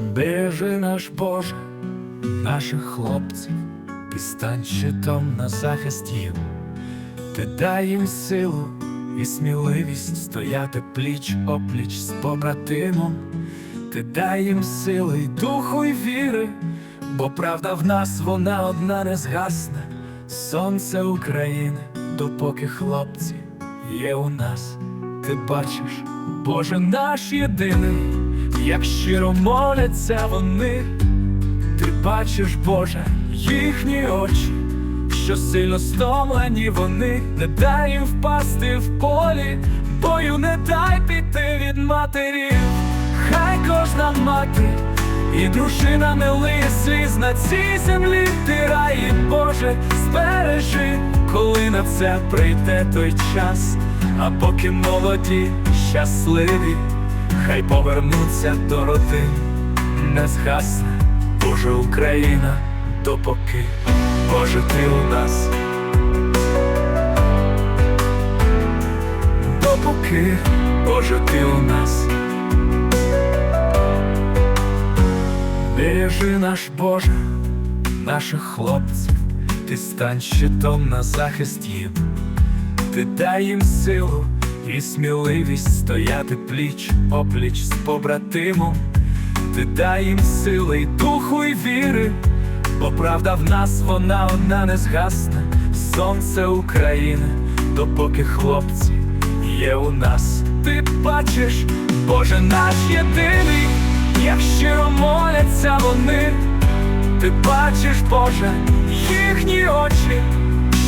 Бережи наш Боже, наших хлопців, ти стань щитом на захист їм, ти дай їм силу і сміливість стояти пліч опліч з побратимом, ти дай їм сили й духу й віри, бо правда в нас вона одна не згасне, сонце України, допоки хлопці є у нас, ти бачиш, Боже наш єдиний, як щиро моляться вони, ти бачиш, Боже, їхні очі, що сильно стомлені вони, не дай їм впасти в полі, бою не дай піти від матерів, хай кожна мати і дружина не лиє сліз на цій землі, ти раї, Боже, збережи, коли на це прийде той час, а поки молоді, щасливі, хай повернуться до родин, не згасне, Боже Україна, допоки, Боже, ти у нас. Допоки, Боже, ти у нас. Бережи наш Боже, наших хлопців, ти стань щитом на захист їм, ти дай їм силу і сміливість стояти пліч опліч з побратимом, ти дай їм сили й духу й віри, бо правда в нас вона одна не згасне, сонце України, допоки хлопці є у нас. Ти бачиш, Боже наш єдиний, як щиро моляться вони, ти бачиш, Боже, їхні очі,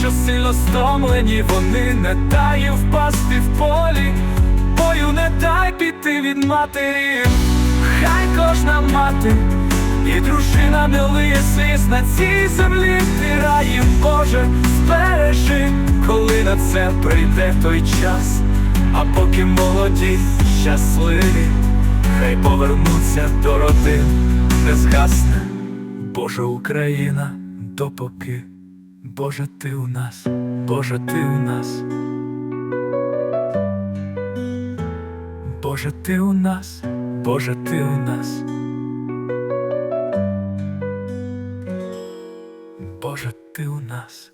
що сильно стомлені вони, не їм впасти в полі, бою не дай піти від матері, хай кожна мати і дружина не лиє сліз на цій землі, ти раїм, Боже, збережи, коли на це прийде той час, а поки молоді, щасливі, хай повернуться до родин, не згасне, Боже Україна, допоки, Боже, ти у нас, Боже, ти у нас. Боже, ти у нас, Боже, ти у нас. Боже, ти у нас.